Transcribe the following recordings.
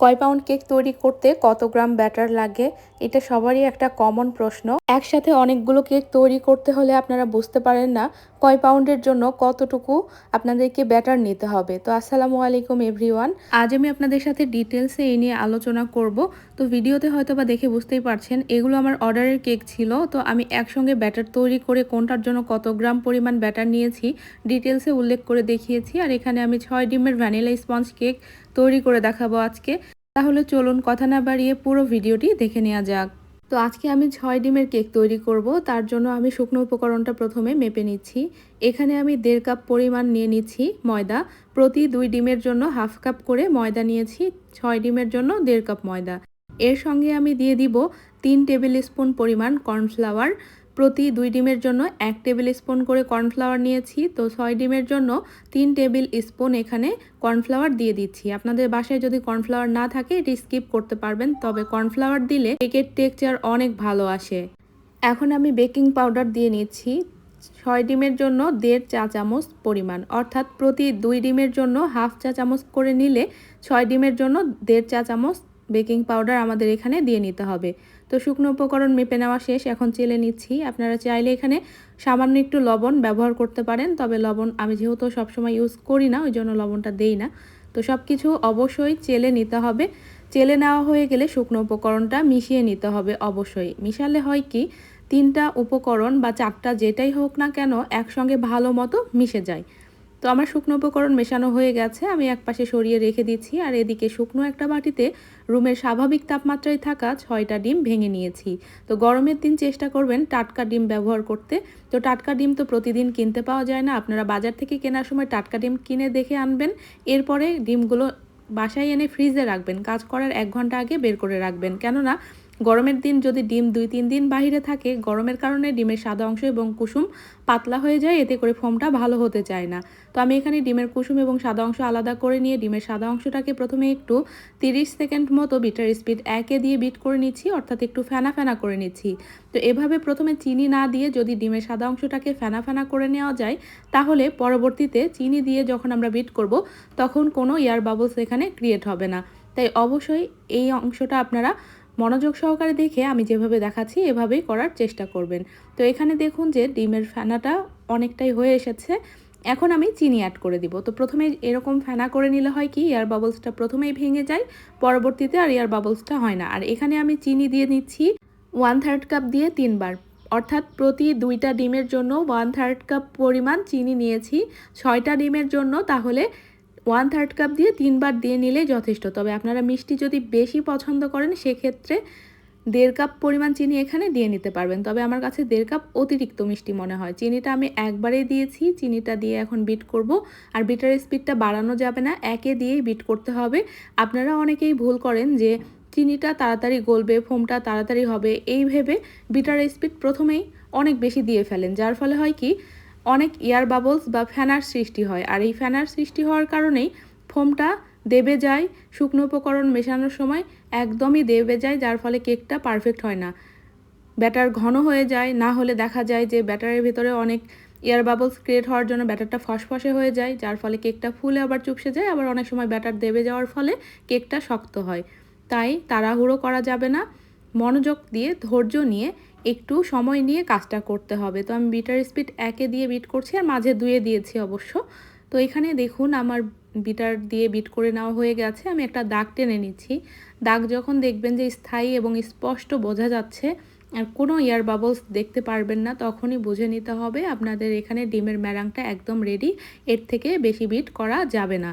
কয় pound cake তৈরি করতে কত গ্রাম ব্যাটার লাগে, এটা সবারই একটা কমন প্রশ্ন। একসাথে অনেকগুলো কেক তৈরি করতে হলে আপনারা বুঝতে পারেন না কয় পাউন্ডের জন্য কতটুকু আপনাদেরকে ব্যাটার নিতে হবে? তো আসসালামু আলাইকুম এভরিওয়ান আজ আমি আপনাদের সাথে ডিটেলসে এই নিয়ে আলোচনা করব। তো ভিডিওতে হয়তো বা দেখে বুঝতেই পারছেন, এগুলো আমার অর্ডারের কেক ছিল। তো আমি একসঙ্গে ব্যাটার তৈরি করে কোনটার জন্য কত গ্রাম পরিমাণ ব্যাটার নিয়েছি ডিটেলসে উল্লেখ করে দেখিয়েছি। আর এখানে আমি ছয় ডিমের ভ্যানিলা স্পঞ্জ কেক তৈরি করে দেখাবো আজকে। তাহলে চলুন কথা না বাড়িয়ে পুরো ভিডিওটি দেখে নেওয়া যাক। তো আজকে আমি ছয় ডিমের কেক তৈরি করব। তার জন্য আমি শুকনো উপকরণটা প্রথমে মেপে নিচ্ছি। এখানে আমি দেড় কাপ পরিমাণ নিয়ে নিচ্ছি ময়দা। প্রতি দুই ডিমের জন্য হাফ কাপ করে ময়দা নিয়েছি। ছয় ডিমের জন্য দেড় কাপ ময়দা। এর সঙ্গে আমি দিয়ে দিব তিন টেবিল স্পুন পরিমাণ কর্নফ্লাওয়ার। প্রতি দুই ডিমের জন্য এক টেবিল স্পুন করে কর্নফ্লাওয়ার নিয়েছি। তো ছয় ডিমের জন্য তিন টেবিল স্পুন এখানে কর্নফ্লাওয়ার দিয়ে দিচ্ছি। আপনাদের বাসায় যদি কর্নফ্লাওয়ার না থাকে, এটি স্কিপ করতে পারবেন। তবে কর্নফ্লাওয়ার দিলে কেকের টেক্সচার অনেক ভালো আসে। এখন আমি বেকিং পাউডার দিয়ে নিচ্ছি। ছয় ডিমের জন্য দেড় চা চামচ পরিমাণ। অর্থাৎ প্রতি দুই ডিমের জন্য হাফ চা চামচ করে নিলে ছয় ডিমের জন্য দেড় চা চামচ বেকিং পাউডার আমাদের এখানে দিয়ে নিতে হবে। তো শুকনো উপকরণ মেপে নেওয়া শেষ, এখন চেলে নিচ্ছি। আপনারা চাইলে এখানে সামান্য একটু লবণ ব্যবহার করতে পারেন, তবে লবণ আমি যেহেতু সবসময় ইউজ করি না ওই জন্য লবণটা দেই না। তো সব কিছু অবশ্যই চেলে নিতে হবে। চেলে নেওয়া হয়ে গেলে শুকনো উপকরণটা মিশিয়ে নিতে হবে অবশ্যই। মিশালে হয় কি, তিনটা উপকরণ বা চারটা যেটাই হোক না কেন একসঙ্গে ভালো মতো মিশে যায়। তো আমার শুকনো উপকরণ মেশানো হয়ে গেছে, আমি এক পাশে সরিয়ে রেখে দিচ্ছি, আর এদিকে শুকনো একটা বাটিতে রুমের স্বাভাবিক তাপমাত্রায় থাকা ছয়টা ডিম ভেঙে নিয়েছি। তো গরমের দিন চেষ্টা করবেন টাটকা ডিম ব্যবহার করতে। তো টাটকা ডিম তো প্রতিদিন কিনতে পাওয়া যায় না, আপনারা বাজার থেকে কেনার সময় টাটকা ডিম কিনে দেখে আনবেন। এরপরে ডিমগুলো বাসায় এনে ফ্রিজে রাখবেন, কাজ করার এক ঘণ্টা আগে বের করে রাখবেন। কেননা গরমের দিন যদি ডিম দুই তিন দিন বাহিরে থাকে, গরমের কারণে ডিমের সাদা অংশ এবং কুসুম পাতলা হয়ে যায়, এতে করে ফোমটা ভালো হতে চায় না। তো আমি এখানে ডিমের কুসুম এবং সাদা অংশ আলাদা করে নিয়ে ডিমের সাদা অংশটাকে প্রথমে একটু 30 সেকেন্ড মতো বিটার স্পিড একে দিয়ে বিট করে নিচ্ছি, অর্থাৎ একটু ফেনা ফেনা করে নিচ্ছি। তো এভাবে প্রথমে চিনি না দিয়ে যদি ডিমের সাদা অংশটাকে ফেনা ফেনা করে নেওয়া যায়, তাহলে পরবর্তীতে চিনি দিয়ে যখন আমরা বিট করব, তখন কোনো এয়ার বাবলস এখানে ক্রিয়েট হবে না। তাই অবশ্যই এই অংশটা আপনারা মনোযোগ সহকারে দেখে আমি যেভাবে দেখাচ্ছি, এভাবেই করার চেষ্টা করবেন। তো এখানে দেখুন যে ডিমের ফেনাটা অনেকটাই হয়ে এসেছে। এখন আমি চিনি অ্যাড করে দিব। তো প্রথমে এরকম ফেনা করে নিলে হয় কি এয়ার বাবলসটা প্রথমেই ভেঙে যায়, পরবর্তীতে আর এয়ার বাবলসটা হয় না। আর এখানে আমি চিনি দিয়ে নিচ্ছি ওয়ান থার্ড কাপ দিয়ে তিনবার। অর্থাৎ প্রতি দুইটা ডিমের জন্য ওয়ান থার্ড কাপ পরিমাণ চিনি নিয়েছি। ছয়টা ডিমের জন্য তাহলে ওয়ান থার্ড কাপ দিয়ে তিনবার দিয়ে নিলে যথেষ্ট। তবে আপনারা মিষ্টি যদি বেশি পছন্দ করেন, সেক্ষেত্রে দেড় কাপ পরিমাণ চিনি এখানে দিয়ে নিতে পারবেন। তবে আমার কাছে দেড় কাপ অতিরিক্ত মিষ্টি মনে হয়। চিনিটা আমি একবারেই দিয়েছি, চিনিটা দিয়ে এখন বিট করব। আর বিটার স্পিডটা বাড়ানো যাবে না, একে দিয়েই বিট করতে হবে। আপনারা অনেকেই ভুল করেন যে চিনিটা তাড়াতাড়ি গলবে ফোমটা তাড়াতাড়ি হবে। এই ভেবে বিটার স্পিড প্রথমেই অনেক বেশি দিয়ে ফেলেন। যার ফলে হয় কি অনেক এয়ার বাবলস বা ফ্যানার সৃষ্টি হয়। আর এই ফ্যানার সৃষ্টি হওয়ার কারণেই ফোমটা দেবে যায়, শুকনো উপকরণ মেশানোর সময় একদমই দেবে যায়, যার ফলে কেকটা পারফেক্ট হয় না। ব্যাটার ঘন হয়ে যায়, না হলে দেখা যায় যে ব্যাটারের ভিতরে অনেক এয়ার বাবলস ক্রিয়েট হওয়ার জন্য ব্যাটারটা ফসফসে হয়ে যায়, যার ফলে কেকটা ফুলে আবার চুপসে যায়, আবার অনেক সময় ব্যাটার দেবে যাওয়ার ফলে কেকটা শক্ত হয়। তাই তাড়াহুড়ো করা যাবে না। মনোযোগ দিয়ে, ধৈর্য নিয়ে একটু সময় নিয়ে কাজটা করতে হবে। তো আমি বিটার স্পিড একে দিয়ে বিট করছি আর মাঝে দুয়ে দিয়েছি অবশ্য। তো এখানে দেখুন আমার বিটার দিয়ে বিট করে নেওয়া হয়ে গেছে। আমি একটা দাগ টেনে নিচ্ছি। দাগ যখন দেখবেন যে স্থায়ী এবং স্পষ্ট বোঝা যাচ্ছে আর কোনো এয়ার বাবলস দেখতে পারবেন না, তখনই বুঝে নিতে হবে আপনাদের এখানে ডিমের ম্যারাংটা একদম রেডি এর থেকে বেশি বিট করা যাবে না।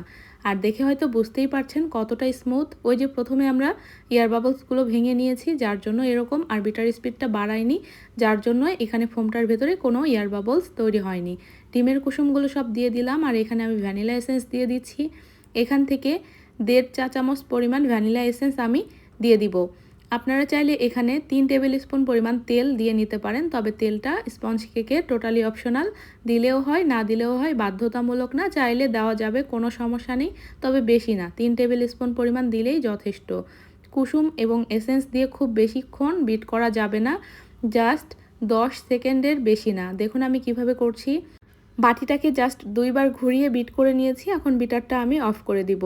আর দেখে হয়তো বুঝতেই পারছেন কতটা স্মুথ ওই যে প্রথমে আমরা এয়ার বাবলসগুলো ভেঙে নিয়েছি, যার জন্য এরকম আর বিটার স্পিডটা বাড়ায়নি, যার জন্য এখানে ফোমটার ভেতরে কোনো এয়ার বাবলস তৈরি হয়নি। ডিমের কুসুমগুলো সব দিয়ে দিলাম, আর এখানে আমি ভ্যানিলা এসেন্স দিয়ে দিচ্ছি। এখান থেকে দেড় চা চামচ পরিমাণ ভ্যানিলা এসেন্স আমি দিয়ে দিব। আপনারা চাইলে এখানে তিন টেবিল স্পুন পরিমাণ তেল দিয়ে নিতে পারেন, তবে তেলটা স্পঞ্জ কেকে টোটালি অপশনাল। দিলেও হয়, না দিলেও হয়, বাধ্যতামূলক না, চাইলে দেওয়া যাবে, কোনো সমস্যা নেই, তবে বেশি না। তিন টেবিল স্পুন পরিমাণ দিলেই যথেষ্ট। কুসুম এবং এসেন্স দিয়ে খুব বেশিক্ষণ বিট করা যাবে না, জাস্ট দশ সেকেন্ডের বেশি না। দেখুন আমি কীভাবে করছি। বাটিটাকে জাস্ট দুইবার ঘুরিয়ে বিট করে নিয়েছি, এখন বিটারটা আমি অফ করে দিব।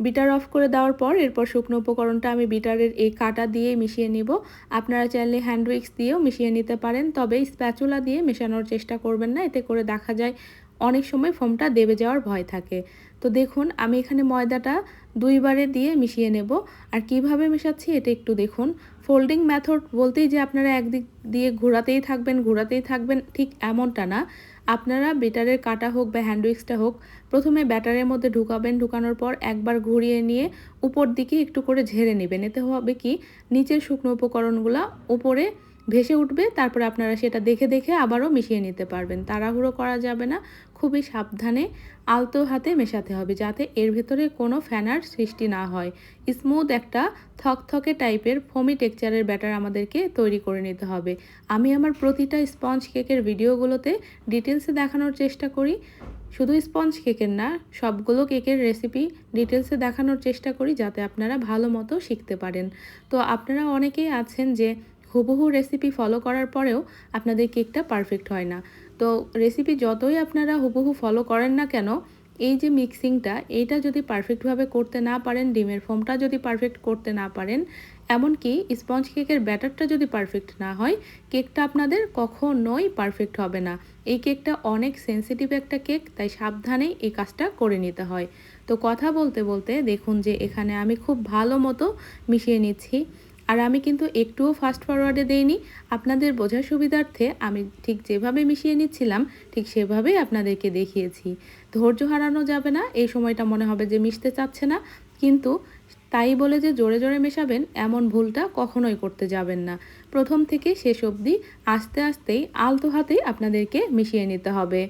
বিটার অফ করে দেওয়ার পর এরপর শুকনো উপকরণটা আমি বিটারের এই কাটা দিয়ে মিশিয়ে নিব। আপনারা চাইলে হ্যান্ড উইক্স দিয়েও মিশিয়ে নিতে পারেন, তবে স্প্যাচুলা দিয়ে মেশানোর চেষ্টা করবেন না, এতে করে দেখা যায় অনেক সময় ফোমটা দেবে যাওয়ার ভয় থাকে। তো দেখুন, আমি এখানে ময়দাটা দুইবারে দিয়ে মিশিয়ে নেব। আর কীভাবে মেশাচ্ছি এটা একটু দেখুন। ফোল্ডিং মেথড বলতেই যে আপনারা একদিক দিয়ে ঘোরাতেই থাকবেন ঘোরাতেই থাকবেন ঠিক এমনটা না। আপনারা বেটারের কাটা হোক বা হ্যান্ডউইক্সটা হোক, প্রথমে ব্যাটারের মধ্যে ঢুকাবেন। ঢুকানোর পর একবার ঘুরিয়ে নিয়ে উপর দিকে একটু করে ঝেড়ে নেবেন। এতে হবে কি? নিচের শুকনো উপকরণগুলো উপরে ভেসে উঠবে, তারপরে আপনারা সেটা দেখে দেখে আবারও মিশিয়ে নিতে পারবেন। তাড়াহুড়ো করা যাবে না। খুবই সাবধানে আলতো হাতে মেশাতে হবে যাতে এর ভেতরে কোনো ফ্যানার সৃষ্টি না হয়। স্মুথ একটা থকথকে টাইপের ফমি টেক্সচারের ব্যাটার আমাদেরকে তৈরি করে নিতে হবে। আমি আমার প্রতিটা স্পঞ্জ কেকের ভিডিওগুলোতে ডিটেলসে দেখানোর চেষ্টা করি। শুধু স্পঞ্জ কেকের না, সবগুলো কেকের রেসিপি ডিটেলসে দেখানোর চেষ্টা করি যাতে আপনারা ভালো মতো শিখতে পারেন। তো আপনারা অনেকেই আছেন যে হুবহু রেসিপি ফলো করার পরেও আপনাদের কেকটা পারফেক্ট হয় না। তো রেসিপি যতই আপনারা হুবহু ফলো করেন না কেন, এই যে মিক্সিংটা এইটা যদি পারফেক্টভাবে করতে না পারেন, ডিমের ফোমটা যদি পারফেক্ট করতে না পারেন, এমনকি স্পঞ্জ কেকের ব্যাটারটা যদি পারফেক্ট না হয় কেকটা আপনাদের কখনোই পারফেক্ট হবে না। এই কেকটা অনেক সেন্সিটিভ একটা কেক তাই সাবধানেই এই কাজটা করে নিতে হয়। তো কথা বলতে বলতে দেখুন যে এখানে আমি খুব ভালো মতো মিশিয়ে নিচ্ছি। আর আমি কিন্তু একটুও ফাস্ট ফরওয়ার্ডে দেইনি। আপনাদের বোঝার সুবিধার্থে আমি ঠিক যেভাবে মিশিয়ে নিচ্ছিলাম, ঠিক সেভাবেই আপনাদেরকে দেখিয়েছি। ধৈর্য হারানো যাবে না, এই সময়টা মনে হবে যে মিশতে চাচ্ছে না। কিন্তু তাই বলে যে জোরে জোরে মেশাবেন, এমন ভুলটা কখনোই করতে যাবেন না। প্রথম থেকে শেষ অবধি আস্তে আস্তেই আলতো হাতেই আপনাদেরকে মিশিয়ে নিতে হবে।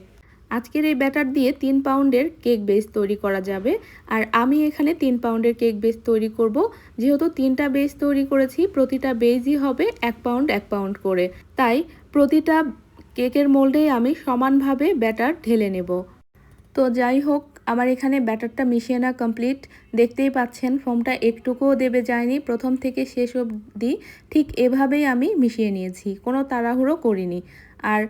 আজকের এই ব্যাটার দিয়ে তিন পাউন্ডের কেক বেস তৈরি করা যাবে। আর আমি এখানে তিন পাউন্ডের কেক বেস তৈরি করব। যেহেতু তিনটা বেস তৈরি করেছি, প্রতিটা বেজই হবে এক পাউন্ড এক পাউন্ড করে। তাই প্রতিটা কেকের মোল্ডেই আমি সমানভাবে ব্যাটার ঢেলে নেব। তো যাই হোক, আমার এখানে ব্যাটারটা মিশিয়ে না কমপ্লিট। দেখতেই পাচ্ছেন, ফোমটা একটুকুও দেবে যায়নি। প্রথম থেকে শেষ অবধি ঠিক এভাবেই আমি মিশিয়ে নিয়েছি, কোনো তাড়াহুড়ো করিনি। আর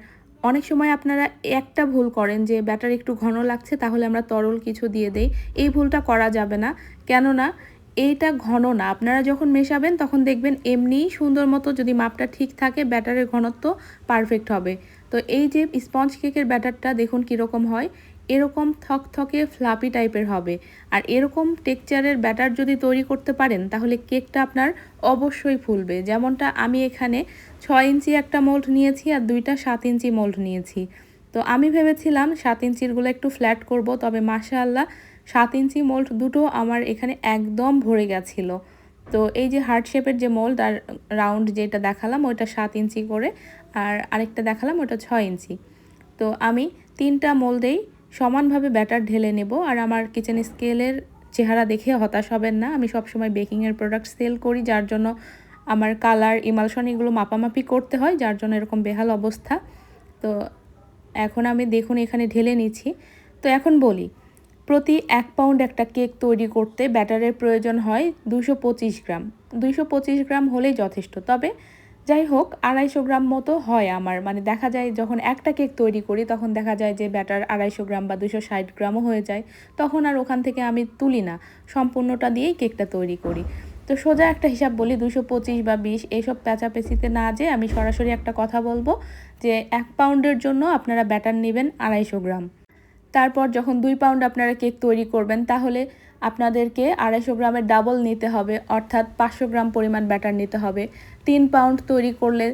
অনেক সময় আপনারা একটা ভুল করেন যে ব্যাটার একটু ঘন লাগছে, তাহলে আমরা তরল কিছু দিয়ে দেই। এই ভুলটা করা যাবে না। কেননা এইটা ঘন না। আপনারা যখন মেশাবেন, তখন দেখবেন এমনিই সুন্দর মতো যদি মাপটা ঠিক থাকে, ব্যাটারের ঘনত্ব পারফেক্ট হবে। তো এই যে স্পঞ্জ কেকের ব্যাটারটা, দেখুন কীরকম হয়। এরকম থকথকে ফ্লাপি টাইপের হবে। আর এরকম টেক্সচারের ব্যাটার যদি তৈরি করতে পারেন, তাহলে কেকটা আপনার অবশ্যই ফুলবে। যেমনটা আমি এখানে ছয় ইঞ্চি একটা মোল্ড নিয়েছি আর দুইটা সাত ইঞ্চি মোল্ড নিয়েছি। তো আমি ভেবেছিলাম সাত ইঞ্চিরগুলো একটু ফ্ল্যাট করব, তবে মাশাআল্লাহ সাত ইঞ্চি মোল্ড দুটো আমার এখানে একদম ভরে গেছিল। তো এই যে হার্ট শেপের যে মোল্ড আর রাউন্ড যেটা দেখালাম, ওইটা সাত ইঞ্চি করে, আর আরেকটা দেখালাম, ওটা ছয় ইঞ্চি। তো আমি তিনটা মোল্ডেই সমানভাবে ব্যাটার ঢেলে নেব আর আমার কিচেন স্কেলের চেহারা দেখে হতাশ হবেন না। আমি সবসময় বেকিংয়ের প্রোডাক্ট সেল করি, যার জন্য আমার কালার ইমালশন এগুলো মাপামাপি করতে হয়, যার জন্য এরকম বেহাল অবস্থা। তো এখন আমি দেখুন এখানে ঢেলে নিচ্ছি। তো এখন বলি, প্রতি এক পাউন্ড একটা কেক তৈরি করতে ব্যাটারের প্রয়োজন হয় দুশো গ্রাম। পঁচিশ গ্রাম হলেই যথেষ্ট। তবে যাই হোক আড়াইশো গ্রাম মতো হয় আমার। মানে দেখা যায় যখন একটা কেক তৈরি করি, তখন দেখা যায় যে ব্যাটার আড়াইশো গ্রাম বা দুশো ষাট গ্রামও হয়ে যায়। তখন আর ওখান থেকে আমি তুলি না। সম্পূর্ণটা দিয়েই কেকটা তৈরি করি। তো সোজা একটা হিসাব বলি, দুশো পঁচিশ বা বিশ এইসব প্যাচাপেচিতে না যে আমি সরাসরি একটা কথা বলব যে এক পাউন্ডের জন্য আপনারা ব্যাটার নেবেন আড়াইশো গ্রাম। তারপর যখন দুই পাউন্ড আপনারা কেক তৈরি করবেন, তাহলে আপনাদেরকে আড়াইশো গ্রামের ডাবল নিতে হবে, অর্থাৎ পাঁচশো গ্রাম পরিমাণ ব্যাটার নিতে হবে। তিন পাউন্ড তৈরি করলে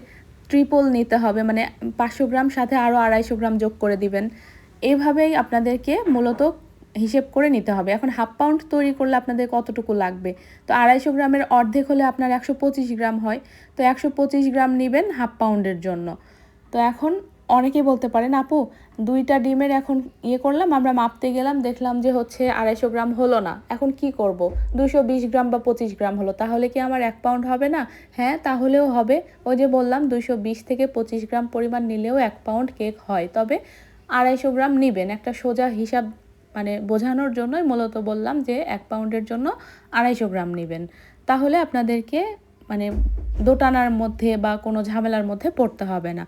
ট্রিপল নিতে হবে মানে পাঁচশো গ্রাম সাথে আরও আড়াইশো গ্রাম যোগ করে দিবেন। এভাবেই আপনাদেরকে মূলত হিসেব করে নিতে হবে। এখন হাফ পাউন্ড তৈরি করলে আপনাদের কতটুকু লাগবে? তো আড়াইশো গ্রামের অর্ধেক হলে আপনার একশো পঁচিশ গ্রাম হয়। তো একশো পঁচিশ গ্রাম নেবেন হাফ পাউন্ডের জন্য। তো এখন অনেকে বলতে পারেন, আপু, দুইটা ডিমের এখন ইয়ে করলাম, আমরা মাপতে গেলাম, দেখলাম যে হচ্ছে আড়াইশো গ্রাম হলো না, এখন কি করব? দুশো বিশ গ্রাম বা পঁচিশ গ্রাম হলো, তাহলে কি আমার এক পাউন্ড হবে না? হ্যাঁ তাহলেও হবে। ওই যে বললাম দুশো বিশ থেকে পঁচিশ গ্রাম পরিমাণ নিলেও এক পাউন্ড কেক হয়, তবে আড়াইশো গ্রাম নেবেন, একটা সোজা হিসাব মানে বোঝানোর জন্যই মূলত বললাম যে এক পাউন্ডের জন্য আড়াইশো গ্রাম নেবেন। তাহলে আপনাদেরকে মানে দোটানার মধ্যে বা কোনো ঝামেলার মধ্যে পড়তে হবে না।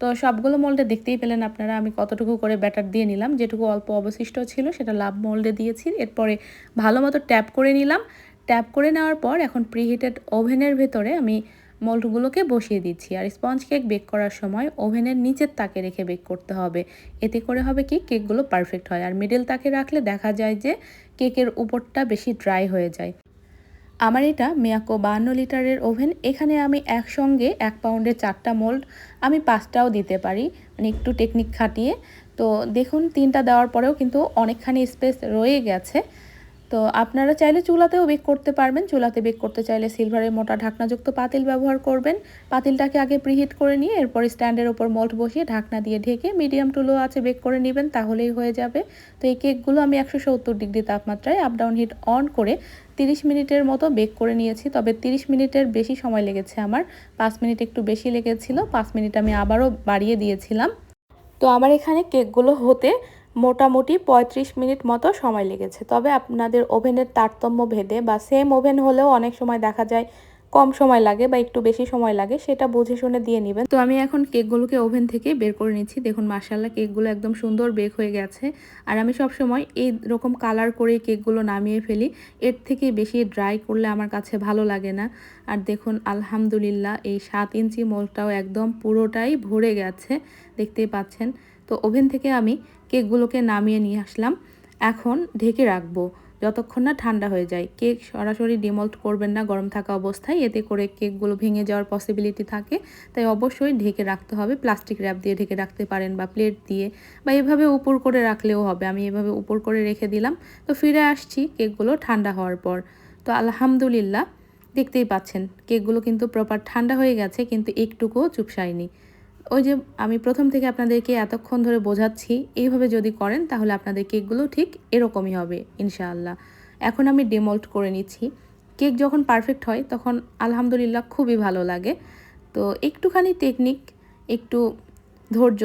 তো সবগুলো মোল্ডে দেখতেই পেলেন আপনারা, আমি কতটুকু করে ব্যাটার দিয়ে নিলাম, যেটুকু অল্প অবশিষ্ট ছিল সেটা লাভ মোল্ডে দিয়েছি। এরপরে ভালো মতো ট্যাপ করে নিলাম। ট্যাপ করে নেওয়ার পর এখন প্রিহিটেড ওভেনের ভেতরে আমি মোল্ডগুলোকে বসিয়ে দিচ্ছি। আর স্পঞ্জ কেক বেক করার সময় ওভেনের নিচের তাকে রেখে বেক করতে হবে। এতে করে হবে কি, কেকগুলো পারফেক্ট হয়। আর মিডল তাকে রাখলে দেখা যায় যে কেকের উপরটা বেশি ড্রাই হয়ে যায়। আমার এটা মেয়াকো বান্ন লিটারের ওভেন। এখানে আমি একসঙ্গে এক পাউন্ডের চারটা মোল্ড আমি পাঁচটাও দিতে পারি মানে একটু টেকনিক খাটিয়ে। তো দেখুন, তিনটা দেওয়ার পরেও কিন্তু অনেকখানি স্পেস রয়ে গেছে। তো আপনারা চাইলে চুলাতেও বেক করতে পারবেন। চুলাতে বেক করতে চাইলে সিলভারের মোটা ঢাকনাযুক্ত পাতিল ব্যবহার করবেন। পাতিলটাকে আগে প্রিহিট করে নিয়ে এরপর স্ট্যান্ডের ওপর মল্ট বসিয়ে ঢাকনা দিয়ে ঢেকে মিডিয়াম টুলো আছে বেক করে নেবেন, তাহলেই হয়ে যাবে। তো এই কেকগুলো আমি একশো সত্তর ডিগ্রি তাপমাত্রায় আপ ডাউন হিট অন করে তিরিশ মিনিটের মতো বেক করে নিয়েছি। তবে তিরিশ মিনিটের বেশি সময় লেগেছে আমার। পাঁচ মিনিট একটু বেশি লেগেছিল। পাঁচ মিনিট আমি আবারও বাড়িয়ে দিয়েছিলাম। তো আমার এখানে কেকগুলো হতে মোটামুটি পঁয়ত্রিশ মিনিট মতো সময় লেগেছে। তবে আপনাদের ওভেনের তারতম্য ভেদে বা সেম ওভেন হলেও অনেক সময় দেখা যায় কম সময় লাগে বা একটু বেশি সময় লাগে, সেটা বুঝে শুনে দিয়ে নেবেন। তো আমি এখন কেকগুলোকে ওভেন থেকে বের করে নিচ্ছি। দেখুন মার্শাল্লাহ কেকগুলো একদম সুন্দর বেক হয়ে গেছে। আর আমি সব সময় এই রকম কালার করে কেকগুলো নামিয়ে ফেলি। এর থেকে বেশি ড্রাই করলে আমার কাছে ভালো লাগে না। আর দেখুন, আলহামদুলিল্লাহ, এই সাত ইঞ্চি মোলটাও একদম পুরোটাই ভরে গেছে। দেখতেই পাচ্ছেন তো ওভেন থেকে আমি কেকগুলোকে নামিয়ে নিয়ে আসলাম। এখন ঢেকে রাখব, যতক্ষণ না ঠান্ডা হয়ে যায়। কেক সরাসরি ডিমল্ট করবেন না গরম থাকা অবস্থায়, এতে করে কেকগুলো ভেঙে যাওয়ার পসিবিলিটি থাকে। তাই অবশ্যই ঢেকে রাখতে হবে প্লাস্টিক র্যাপ দিয়ে ঢেকে রাখতে পারেন বা প্লেট দিয়ে, বা এভাবে উপর করে রাখলেও হবে। আমি এভাবে উপর করে রেখে দিলাম। তো ফিরে আসছি কেকগুলো ঠান্ডা হওয়ার পর। তো আলহামদুলিল্লাহ, দেখতেই পাচ্ছেন, কেকগুলো কিন্তু প্রপার ঠান্ডা হয়ে গেছে, কিন্তু একটুকুও চুপসায়নি। ওই যে আমি প্রথম থেকে আপনাদেরকে এতক্ষণ ধরে বোঝাচ্ছি, এইভাবে যদি করেন তাহলে আপনাদের কেকগুলো ঠিক এরকমই হবে, ইনশাআল্লাহ। এখন আমি ডেমল্ট করে নিচ্ছি। কেক যখন পারফেক্ট হয় তখন আলহামদুলিল্লাহ খুবই ভালো লাগে। তো একটুখানি টেকনিক, একটু ধৈর্য,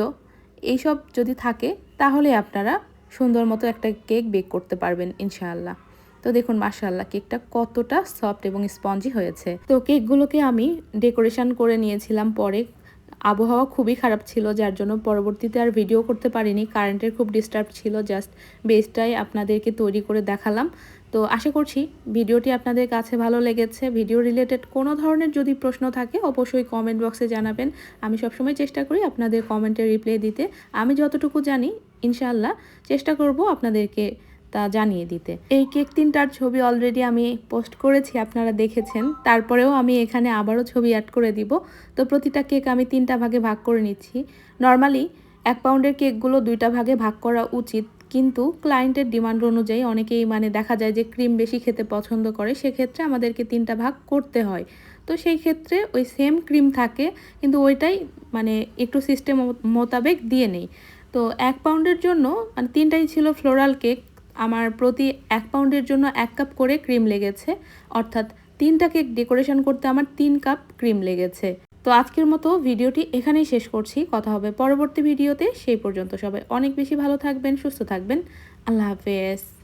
এইসব যদি থাকে তাহলে আপনারা সুন্দর মতো একটা কেক বেক করতে পারবেন, ইনশাআল্লাহ। তো দেখুন, মাশাআল্লাহ, কেকটা কতটা সফট এবং স্পঞ্জি হয়েছে। তো কেকগুলোকে আমি ডেকোরেশন করে নিয়েছিলাম পরে আবহাওয়া খুবই খারাপ ছিল, যার জন্য পরবর্তীতে আর ভিডিও করতে পারিনি। কারেন্টের খুব ডিস্টার্ব ছিল জাস্ট বেসটাই আপনাদেরকে তৈরি করে দেখালাম। তো আশা করছি ভিডিওটি আপনাদের কাছে ভালো লেগেছে। ভিডিও রিলেটেড কোনো ধরনের যদি প্রশ্ন থাকে, অবশ্যই কমেন্ট বক্সে জানাবেন। আমি সবসময় চেষ্টা করি আপনাদের কমেন্টের রিপ্লাই দিতে। আমি যতটুকু জানি, ইনশাআল্লাহ চেষ্টা করব আপনাদেরকে তা জানিয়ে দিতে। এই কেক তিনটার ছবি অলরেডি আমি পোস্ট করেছি, আপনারা দেখেছেন। তারপরেও আমি এখানে আবারও ছবি অ্যাড করে দিব। তো প্রতিটা কেক আমি তিনটা ভাগে ভাগ করে নিচ্ছি। নর্মালি এক পাউন্ডের কেকগুলো দুইটা ভাগে ভাগ করা উচিত। কিন্তু ক্লায়েন্টের ডিমান্ড অনুযায়ী অনেকেই মানে দেখা যায় যে ক্রিম বেশি খেতে পছন্দ করে, সেক্ষেত্রে আমাদেরকে তিনটা ভাগ করতে হয়। তো সেই ক্ষেত্রে ওই সেম ক্রিম থাকে, কিন্তু ওইটাই মানে একটু সিস্টেম মোতাবেক দিয়ে নেই। তো এক পাউন্ডের জন্য মানে তিনটাই ছিল ফ্লোরাল কেক আমার প্রতি এক পাউন্ডের জন্য এক কাপ করে ক্রিম লেগেছে। অর্থাৎ তিনটা কেক ডেকোরেশন করতে আমার তিন কাপ ক্রিম লেগেছে। তো আজকের মতো ভিডিওটি এখানেই শেষ করছি। কথা হবে পরবর্তী ভিডিওতে। সেই পর্যন্ত সবাই অনেক বেশি ভালো থাকবেন, সুস্থ থাকবেন। আল্লাহ হাফেজ।